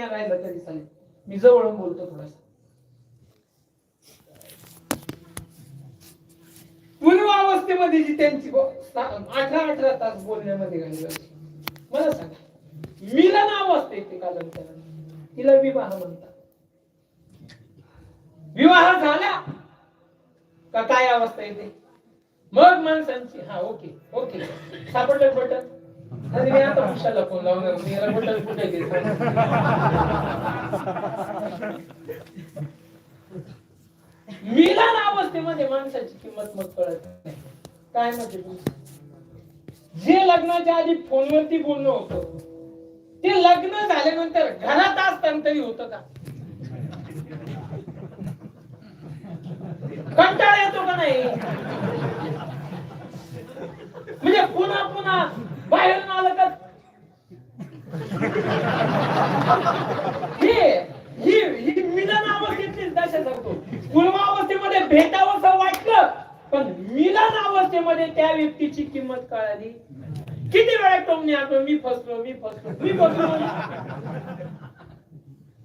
राहिलं तरी चालेल. मी जवळून बोलतो थोडस. पूर्वावस्थेमध्ये जी त्यांची अठरा अठरा तास बोलण्यामध्ये घालवायची मला सांगा मिलन अवस्था ते कालांतराने तिला विवाह म्हणतात. विवाह झाला का काय अवस्था येते? मग माणसांची हा ओके ओके सापडलं बटन? अरे मी आता कुशाला फोन लावणार मी याला बटन कुठे गेलं? मिलन अवस्थेमध्ये माणसाची किंमत मग कळत नाही. काय म्हणजे जे लग्नाच्या आधी फोनवरती बोलणं होतं ते लग्न झाल्यानंतर घरात असताना तरी होत का? कंटाळा येतो का नाही? म्हणजे पुन्हा पुन्हा बाहेरून आलं का? ही ही मिलन अवस्थेतलीच दशा सांगतो. वाटलं पण मिलन अवस्थेमध्ये त्या व्यक्तीची किंमत कळाली किती वेळा टोमने आलो मी फसलो मी फसलो मी फसलो.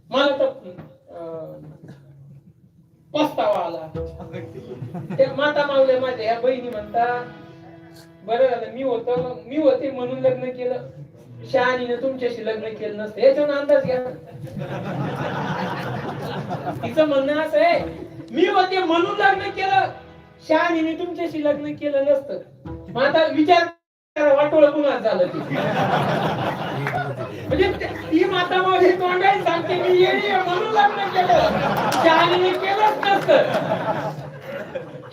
मला तर अं, पस्तावा आला. ते माता मावले माझ्या ह्या बहिणी म्हणता बरं झालं मी होत मी होते म्हणून लग्न केलं. शहानीने तुमच्याशी लग्न केलं नसतं. याच्यावर अंदाज घ्या. तिचं म्हणणं असं आहे मी होते म्हणून लग्न केलं. शहानीने तुमच्याशी लग्न केलं नसतं. मग आता विचार करा वाटोळ कुणाच झालं ती. म्हणजे ती माता माझी तोंडाई सांगते मी येडी म्हणून लग्न केलं. शहानीने केलंच नसतं.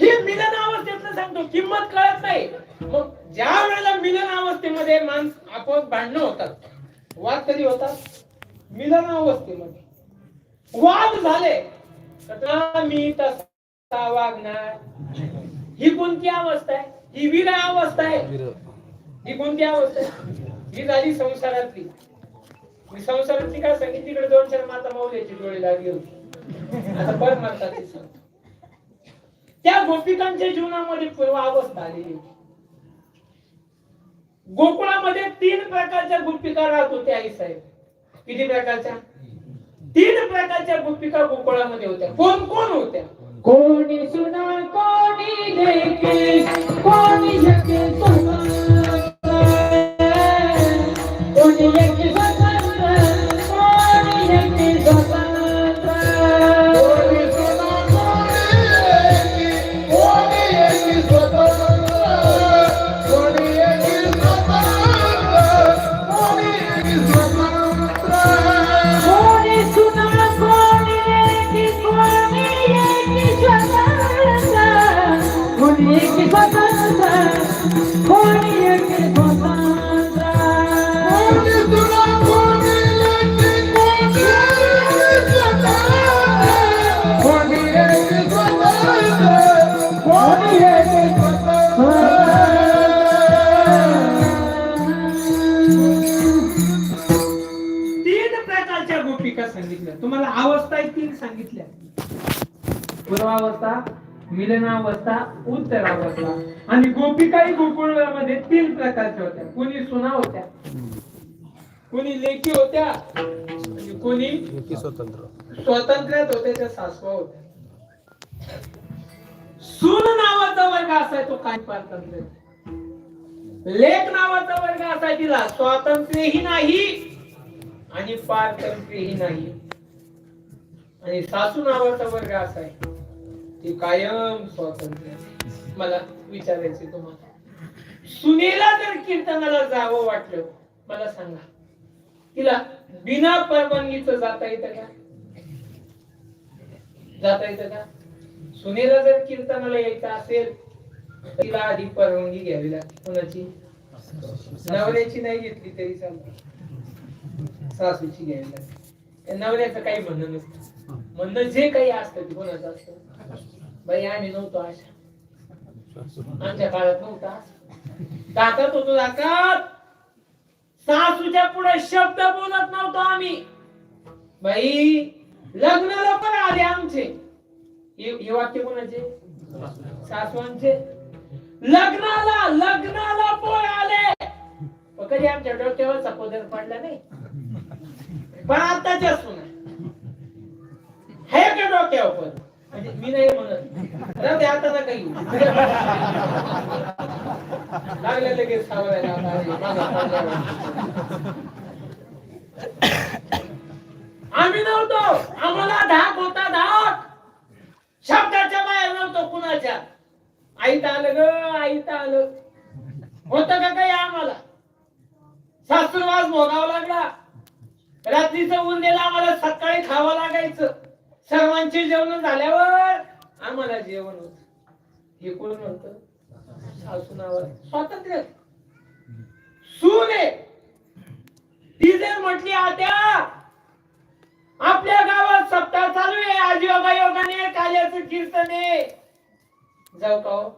ही मिलन अवस्थेतलं सांगतो किंमत कळत नाही. मग ज्या वेळेला मिलन अवस्थेमध्ये माणस आपोआप भांडणं होतात वाद कधी होतात? मिलन अवस्थेमध्ये वाद झाले तर मी तसा वागणार. ही कोणती अवस्था आहे? ही विरा अवस्था आहे. ही कोणती अवस्था आहे? ही झाली संसारातली. मी संसारातली काय सांगितली? तिकडे दोन चार माता माऊल्याची डोळे लागली होती. आता परमार्थाची म्हणतात त्या गोपिकांच्या जीवनामध्ये पूर्व अवस्था आलेली होती. गोकुळामध्ये तीन प्रकारच्या गोपिका राहत होत्या आई साहेब. किती प्रकारच्या? तीन प्रकारच्या गुपिका गोकुळामध्ये होत्या. कोण कोण होत्या? कोणी सुना कोणी देखे कोणी कोणी मिलनावस्था उत्तरावस्था आणि गोपिकाही गोकुळामध्ये तीन प्रकारच्या होत्या. कोणी सुना होत्या कोणी लेखी होत्या आणि कोणी स्वतंत्र. स्वातंत्र्यात होत्या त्या सासवा होत्या. सून नावाचा वर्ग असाय तो काय पारतंत्र्य लेख नावाचा वर्ग असाय तिला. स्वातंत्र्यही नाही आणि पारतंत्र्यही नाही. आणि सासू नावाचा वर्ग असा आहे ते कायम स्वातंत्र्य. मला विचारायचे तुम्हाला. सुनेला जर कीर्तनाला जावं वाटलं मला सांगा. तिला बिना परवानगीचं जाता येतं का? जाता येतं का? सुनेला जर कीर्तनाला यायचं असेल तिला आधी परवानगी घ्यावी लागते. कोणाची? नवऱ्याची नाही घेतली तरी चालते. सासूची घ्यावी लागते. नवऱ्याचं काही म्हणणं नसतं. म्हणणं जे काही असतं ते कोणाचं असतं? बाई आम्ही नव्हतो अशा. आमच्या काळात नव्हता. दातात होतो दातात सासूच्या पुढे शब्द बोलत नव्हतो आम्ही. बाई लग्नाला पण आले आमचे. हे वाक्य कोणाचे? सासवांचे. लग्नाला लग्नाला पोळ आले. कधी आमच्या डोक्यावर सपोदर पडला नाही. पण आताच्या सुना. हे का डोक्यावर पण म्हणजे मी नाही म्हणत. राहू दे आता ना काही. लागले लगेच सावरायला आम्ही नव्हतो. आम्हाला धाक होता धाक. शब्दाच्या बाहेर नव्हतो कुणाच्या. आईत आलं ग आईत आलं. होत का काही आम्हाला? सासूरवास भोगावा लागला. रात्रीचं उरलेलं आम्हाला सकाळी खावं लागायचं. सर्वांचे जेवण झाल्यावर आम्हाला जेवण होत. हे कोण म्हणत? सासूनावर स्वातंत्र्य. सून. आहे ती जर म्हटली आत्या आपल्या गावात सप्ताह चालू आहे. आज योगा योगाने काल्याचं कीर्तन. आहे जाऊ का हो?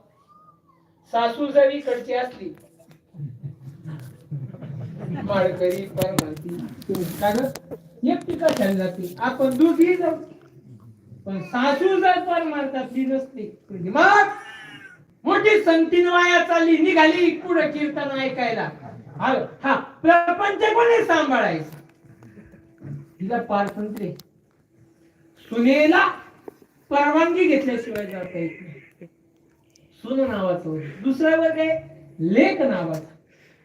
सासू जर इकडची असली. माळकरी परमाती का ग? एकटी कशाला जाते आपण दूध जाऊ. पण सासू जर पण मारतात नसते. म्हणजे मग मोठी संतीन वाया चालली निघाली पुढे कीर्तन ऐकायला. हा हा, प्रपंच कोणी सांभाळायचं? तिला पारतंत्र्य सुनेला परवानगी घेतल्याशिवाय जाता येत नाही. सुन नावाचं दुसरं वर्ग लेख नावाचा.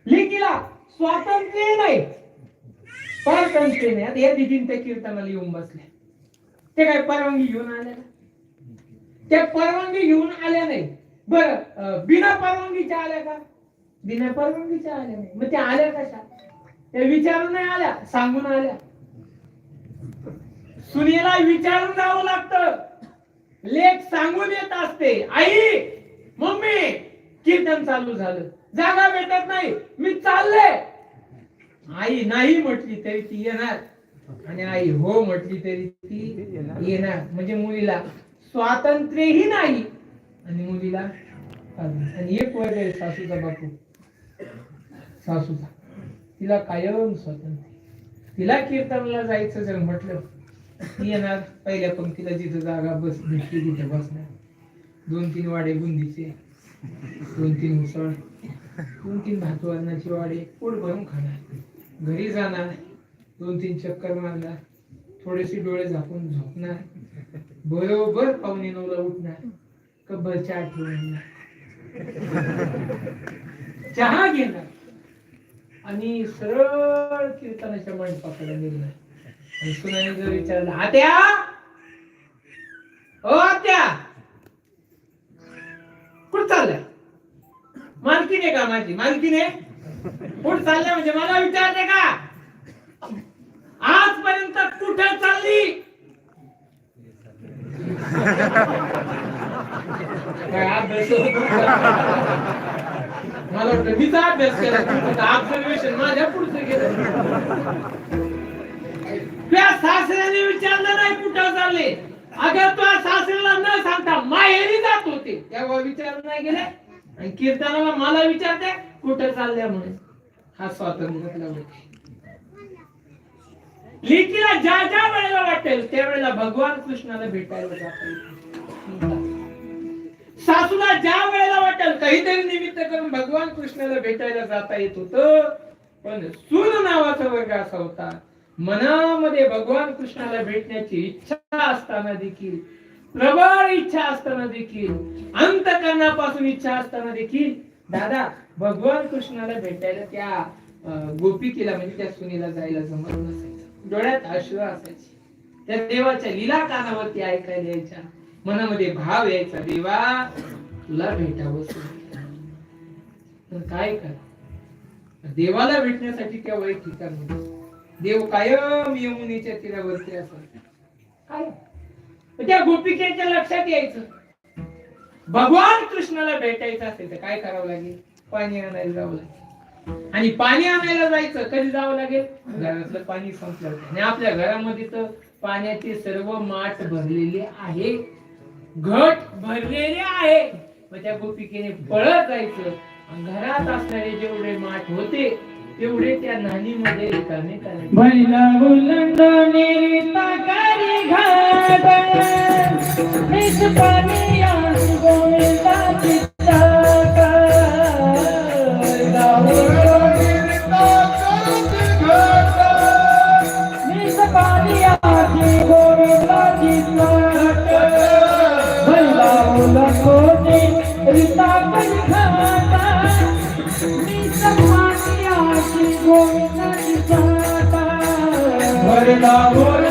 लेखीला स्वातंत्र्य नाही. पारतंत्र्य नाही. आता या दिदीन त्या कीर्तनाला येऊन बसल्या. ते काय परवानगी घेऊन आल्या त्या परवानगी घेऊन आल्या नाही. बर बिना परवानगीच्या आल्या का? बिना परवानगीच्या आल्या नाही. मग त्या आल्या कशा? त्या विचारून नाही आल्या सांगून आल्या. सुनेला विचारून जावं लागतं. लेख सांगून येत असते. आई मम्मी कीर्तन चालू झालं. जागा भेटत नाही. मी चालले. आई नाही म्हटली तरी ती येणार. आणि आई हो म्हटली तरी ती येणार. म्हणजे मुलीला स्वातंत्र्यही नाही आणि मुलीला आणि एक वर्ग आहे सासूचा बापू. सासूचा. तिला कायम स्वातंत्र्य. तिला कीर्तनाला जायचं जर म्हटलं ती येणार. पहिल्या पंक्तीला जिथं जागा बस भेटली तिथे बसणार. दोन तीन वाडे बुंदीचे दोन तीन मुसळ दोन तीन भातवरणाची वाडे पोट भरून खाणार. घरी जाणार. दोन तीन चक्कर मारणार थोडेसे डोळे झाकून झोपणार. बरोबर पावणे नऊला उठणार. कब्बल चहा ठेवून चहा घेणार. आणि सरळ कीर्तनाच्या मंडपाकडे निघणार. आणि सुनाने जर विचारलं आत्या! ओ आत्या! कुठं चालल्या? मालकीने का माझी? मालकीने कुठं चालल्या? म्हणजे मला विचारते का? आजपर्यंत कुठं चालली? काय अभ्यास मला वाटतं मीच अभ्यास केला ऑब्झर्वेशन माझ्या पुढचं केलं. त्या सासऱ्याने विचारलं नाही कुठं चालले. अगर तो सासऱ्याला न सांगता माहेरी जात होते. तेव्हा विचार नाही गेले. आणि कीर्तनाला मला विचारते कुठं चालल्या म्हणून? हा स्वातंत्र्य गोष्ट लेकीला ज्या ज्या वेळेला वाटेल त्यावेळेला भगवान कृष्णाला भेटायला जातो सासूला ज्या वेळेला वाटेल काहीतरी निमित्त करून भगवान कृष्णाला भेटायला जाता येत होत. पण सून नावाचा वर्ग असा होता. मनामध्ये भगवान कृष्णाला भेटण्याची इच्छा असताना देखील प्रबळ इच्छा असताना देखील अंतकरणापासून इच्छा असताना देखील दादा भगवान कृष्णाला भेटायला त्या गोपिकेला म्हणजे त्या सुनीला जायला जमत नसेल डोळ्यात अश्रू असायचे. त्या देवाच्या लीला कानावरती ऐकायला यायच्या. मनामध्ये भाव यायचा देवा तुला भेटावं पण काय कर? देवाला भेटण्यासाठी केव्हा एक ठिकाण देव कायम यमुनेच्या तीरावरती असत काय? त्या गोपिकेच्या लक्षात यायचं. भगवान कृष्णाला भेटायचं असेल तर काय करावं लागेल? पाणी आणायला जावं लागेल. आणि पाणी आणायला जायचं कधी जावं लागेल? घरातलं पाणी संपलं. आणि आपल्या घरामध्ये तर पाण्याचे सर्व माठ भरलेले आहे. घट भरलेले आहे. मग त्या गोपिकेने पळत जायचं. घरात असणारे जेवढे माठ होते तेवढे त्या नाणीमध्ये रिकामे करायचे. लाविला ओलांडोनीचा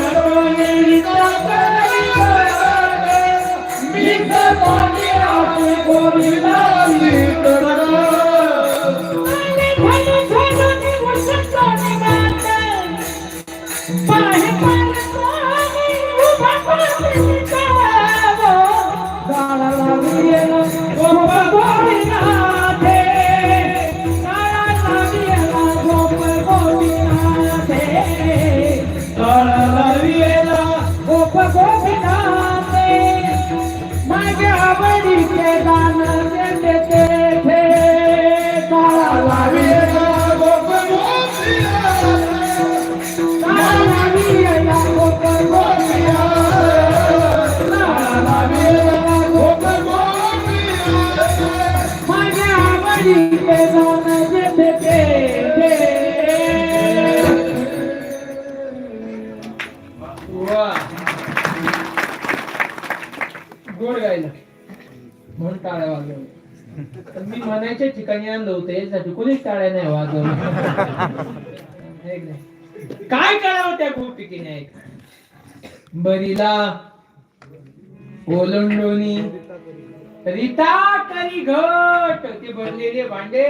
काय करावं त्या गोपिकेने ऐक बरीला ओलंडोनी रिता करी घट ते भरलेले भांडे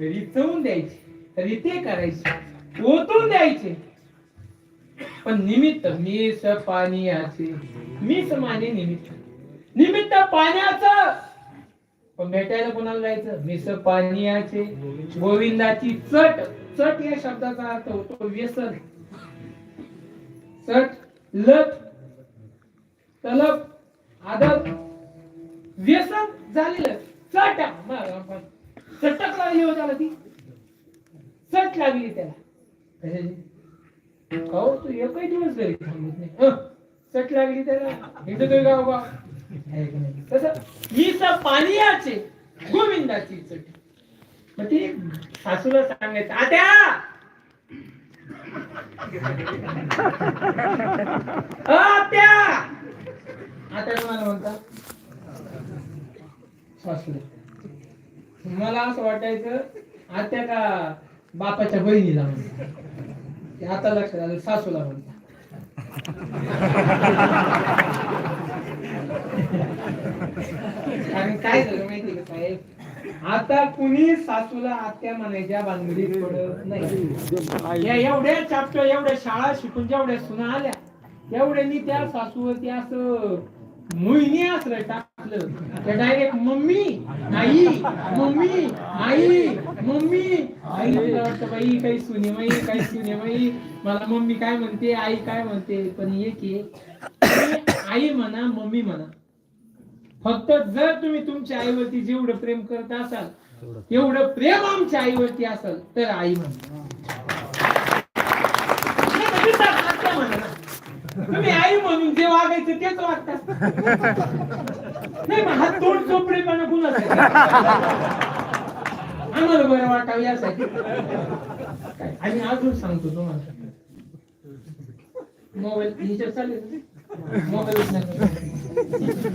रिचवून द्यायचे रिते करायचे ओतून द्यायचे. पण निमित्त मीच पाण्याचे मीच माने निमित्त. निमित्त पाण्याचं पण भेटायला कोणाला जायचं? मीच पानियाचे गोविंदाची चट चट या शब्दाचा अर्थ होतो व्यसन. चट लट तलब आदत व्यसन झालेलं. चट चटक लागली हो त्याला ती. चट लागली त्याला. कशाची? हो तू एकही दिवस घरी थांबत नाही. चट लागली त्याला. हिंडतोय गाव गाव आहे तसं मीच पाणीयाचे गोविंदाची चट. मग ती सासूला सांगायचं आत्या! आत्या! आता मला म्हणता सासूला. मला असं वाटायचं आत्या का बापाच्या बहिणीला म्हणता आता लक्षात आलं सासूला म्हणता कारण काय झालं माहिती का साहेब? आता कुणी सासूला आत्या म्हणायच्या भानगडीत पडत नाही. या एवढ्या चॅप्टर एवढ्या शाळा शिकून जेवढ्या सुना आल्या तेवढ्यांनी त्या सासूवरती असं मोहिनी असलं टाकलं. त्या डायरेक्ट मम्मी आई मम्मी आई मम्मी. आई वाटतं बाई काही सुनेमाई काही सुनेमाई मला मम्मी काय म्हणते आई काय म्हणते पण एक आई म्हणा मम्मी म्हणा. फक्त जर तुम्ही तुमच्या आईवरती जेवढं प्रेम करत असाल तेवढं प्रेम आमच्या आईवरती असेल तर आई म्हणा. तुम्ही आई म्हणून जे वागायचं तेच वागतात नाही मग हात तोंड चोपडेपणा कुणाचा? आम्हाला बरं वाटावं यासाठी? आणि अजून सांगतो तुम्हाला मोबाईल हिच्यात चालेल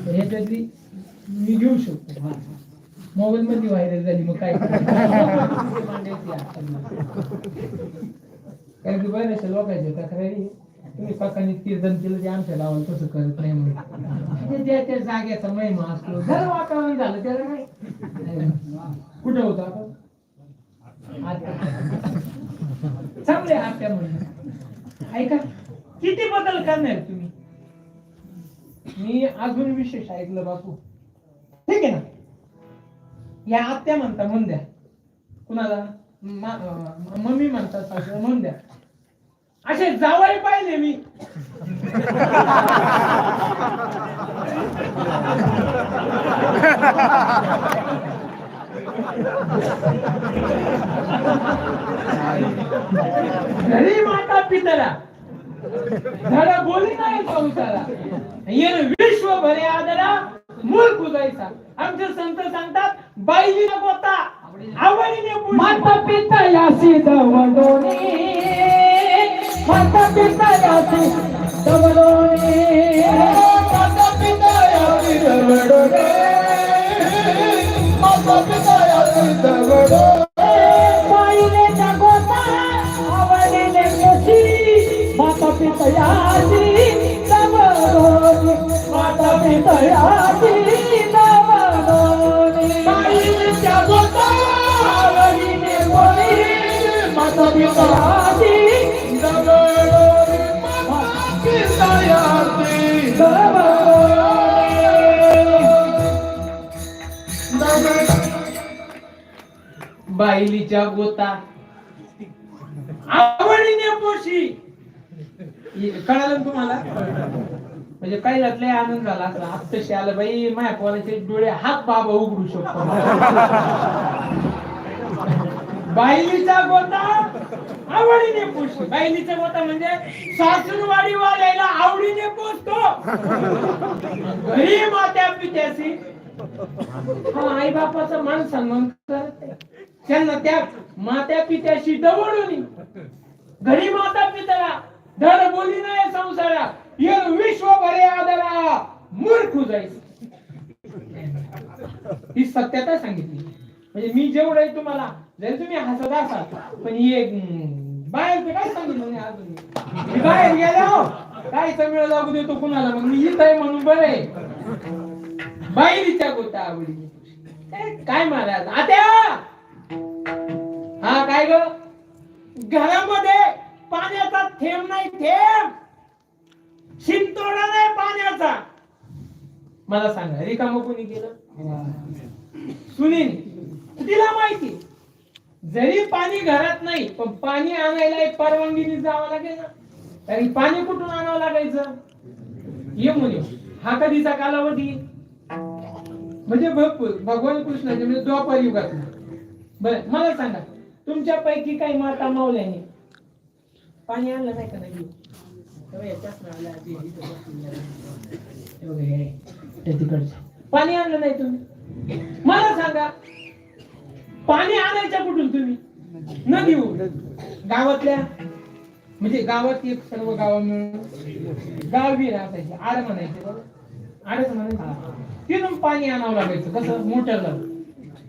ह्याच्यातली मी घेऊ शकतो मोबाईल मध्ये व्हायरल झाली मग काय? कारण की बऱ्याचशा लोकांच्या तक्रारी तुम्ही काकांनी कीर्तन केलं ते आमच्या गावाला तसं करत नाही म्हणून त्या त्या जाग्याचा महिमा असतो जर वातावरण झालं त्याला नाही कुठं होतं आपण. चांगले आत्या म्हणून. ऐका किती बदल करणार तुम्ही? मी अजून विशेष ऐकलं बापू. ठीक आहे ना? या आत्या म्हणता म्हणून द्या. कुणाला? मम्मी म्हणतात सासू म्हणून द्या. असे जावळे पाहिले मी. घरी माता पितरा धडा बोली नाही संसारा येन विश्व भरे आदरा मूळ पुजायचा आमचे संत सांगतात बाईली गोता आवडीने माता पिता यासी दवडोनी माता पिता यासी दवडोनी माता पिता यासी दवडोनी माता पिता यासी माता पिता पितयाची बाईलीच्या गोता. आवडीने पोशी. कळालं तुम्हाला? म्हणजे काही लय आनंद झाला असला हप्तशी आलं बाई माया पोराचे डोळे हात बाबा उघडू शकतो. बायलीचा गोता आवडीने पोचतो बायलीचा गोता म्हणजे सासूरवाडी वाल्याला आवडीने पोचतो घरी मात्या पित्याशी. हा आई बापाचा मान सन्मान करत त्यांना त्या मात्या पित्याशी दवडून घरी माता पित्याला धड बोली नाही संसारात. ಏನು विश्व भरे ಅದರ मूर्ख जायचं ही सत्यता सांगितली. म्हणजे मी जेवढं आहे तुम्हाला जरी तुम्ही हसत असाल पण ही एक बाहेर काय सांगितलं अजून. मी बाहेर गेलो काय वेळ लागू देतो कुणाला मग मी इथं आहे म्हणून बरं. आहे बाहेरीच्या गोता आवडी. काय महाराज आता हा काय ग? घरामध्ये पाण्याचा थेंब नाही थेंब! शिंतोडा नाही पाण्याचा. मला सांगा रिकाम कोणी केलं? सुनील तिला माहिती. जरी पाणी घरात नाही पण पाणी आणायला एक परवानगीने जावं लागेल ना. कारण पाणी कुठून आणावं लागायचं? ये मुली हा कधीचा कालावधी? म्हणजे भरपूर भगवान कृष्णाचे म्हणजे द्वापर युगात. बरं मला सांगा तुमच्यापैकी काही माता मावल्याने पाणी आणलं नाही का नाही? पाणी आणलं नाही तुम्ही. मला सांगा पाणी आणायच्या कुठून तुम्ही? नदीहून. गावातल्या म्हणजे गावात एक सर्व गाव मिळून गावी असायचे आड म्हणायचे आडच म्हणायचे. तिथून पाणी आणावं लागायचं कसं? मोटरला.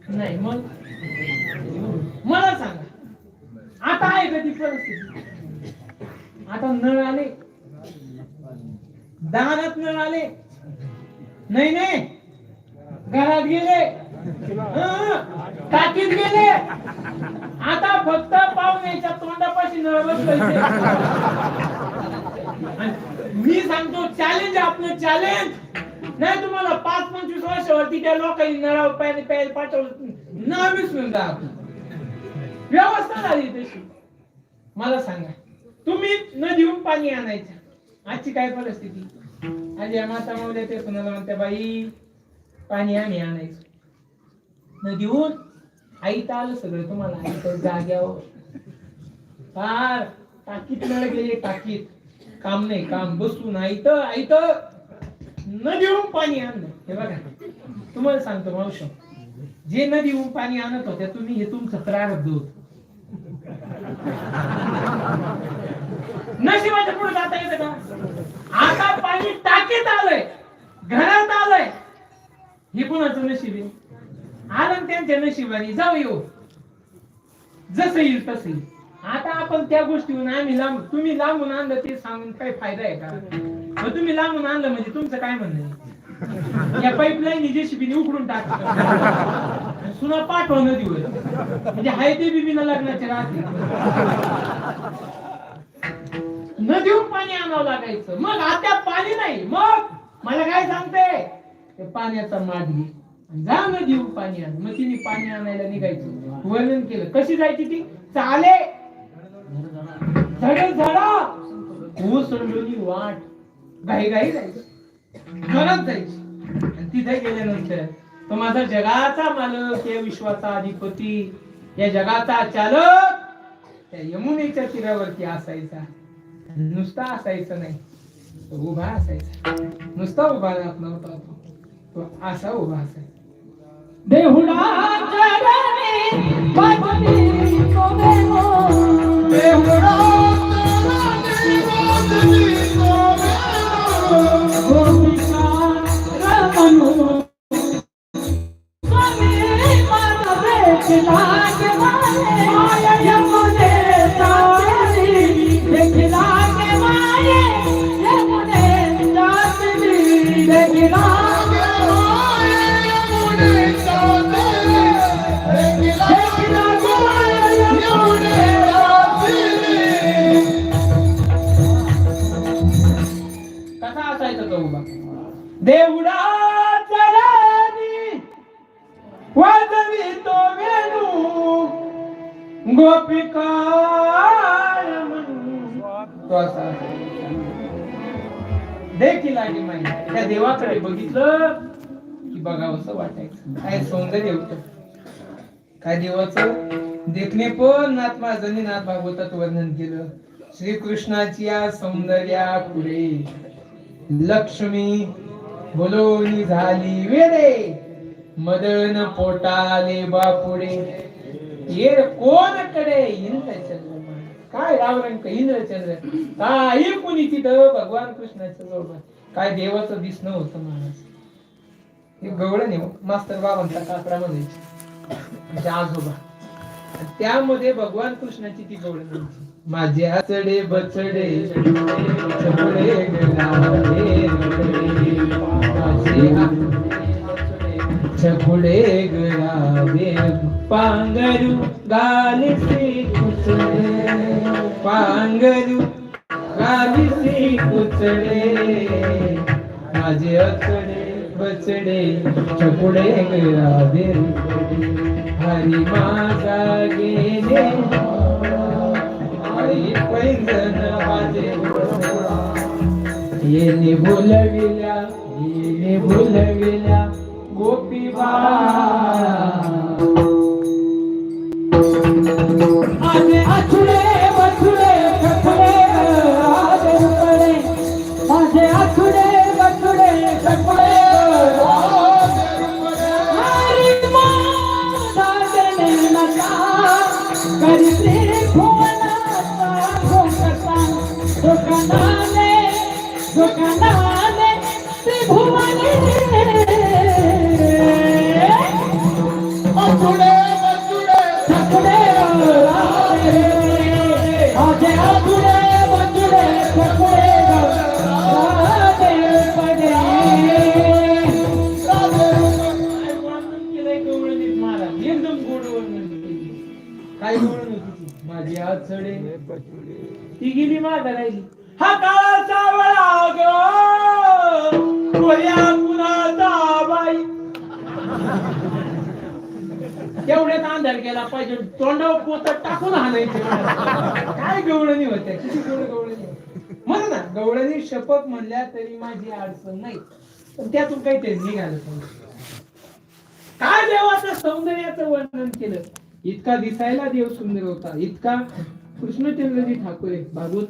नाही मग? मला सांगा. आता आहे का ती परिस्थिती? आता नळ आले दारात मिळाले. नाही नाही. घरात गेले. टाकीत गेले. आता फक्त पाहुण्याच्या तोंडापाशी नळ मी सांगतो चॅलेंज आपलं चॅलेंज नाही तुम्हाला पाच पंचवीस वर्षावरती त्या लोकांनी नळावर प्यायला प्यायला पाठवलं. ना विसरून जा. व्यवस्था झाली तशी. मला सांगा तुम्ही न देऊन पाणी आणायचं. आजची काय परिस्थिती? आज या माता मावल्या ते कुणाला म्हणते बाई पाणी आम्ही आणायचं. न देऊन आई आलं सगळं तुम्हाला आई तर जाग्यावर. फार टाकीत नळ गेले टाकीत. काम नाही काम. बसून आईत तर न देऊन पाणी आणलं. हे बघा तुम्हाला सांगतो मावश. जे न देऊन पाणी आणत होत्या तुम्ही हे तुमचं प्रारब्ध होत. नशिबाच्या पुढे जाता येतं का? आता पाणी टाकीत आलोय. घरात आलोय. हे कुणाचं नशीब आहे? आलं त्यांच्या नशिबाने जाऊ येऊ. जसं येईल तसं येईल. आता आपण त्या गोष्टीहून आम्ही लांब तुम्ही लांबून आणलं ते सांगून काही फायदा आहे का? मग तुम्ही लांबून आणलं म्हणजे तुमचं काय म्हणणं या पाईपलाईन जेसीबीने उकडून टाक सुना पाठवा नदीवर म्हणजे हाय ते बिबीना लग्नाचे राहते नदीहून पाणी आणावं लागायचं. मग आता पाणी नाही मग मला काय सांगते? ते पाण्याचा माधी जा नदीहून पाणी आण. मग तिने पाणी आणायला निघायचं. वर्णन केलं. कशी जायची ती? चाले. झड. झडा ओसंडोली वाट. घाई घाई जायचं. गरज जायची. आणि तिथे गेल्यानंतर तो माझा जगाचा मालक या विश्वाचा अधिपती या जगाचा चालक त्या यमुनेच्या तीरावरती असायचा. नुसता असायचं नाही उभा असायचा नुसता उभा राहत नव्हता तो तो असा उभा असायचा Yeah. देवडा चरणी वाजवी तो वेणू गोपिका देखील आली माहिती त्या देवाकडे बघितलं की बघावंसं वाटायचं. काय सौंदर्य होत. काय देवाचं? देखणे पण नाथ माझनी नाथ भागवतात वर्णन केलं. श्रीकृष्णाची या सौंदर्या पुढे लक्ष्मी बोलोनी झाली वेडे मदन पोटाले बापुडे. येर कोणकडे? इंद्रचंद्र काय रावरंक इंद्रचंद्र? काही कुणी तिथं? भगवान कृष्णाचं बरोबर काय देवाचं दिसणं होतं माणूस हे गवळण आहे हो. मास्तर बाबांचा काकडा म्हणायचे. आजोबा. त्यामध्ये भगवान कृष्णाची ती गवळण म्हणायची माझे आसडे बचडे चपडे गलाले माझे छकुडे गळावे पांगरू गालिसे कुचडे पांगरू गालिसे कुचडे. माझे अचडे बचडे छकुडे गळावे हरी माझा गेले. हरी पैंजण माझे येणे बोलविल्या येणे बोलविल्या गोपी माझे मागा राहिली. हा काळाचा सावळा गोया कुणाचा बाई. तेवढ्यात अंधार केला पाहिजे. तोंडावर पोत टाकून हाणायचे. काय गवळणी होत्या? किती गवळणी म्हण ना गवळणी शपथ म्हणल्या तरी माझी अडचण नाही. पण त्यातून काही काहीतरी निघालं काय देवाचं सौंदर्याचं वर्णन केलं? इतका दिसायला देव सुंदर होता. इतका कृष्णचंद्रजी ठाकूर भागवत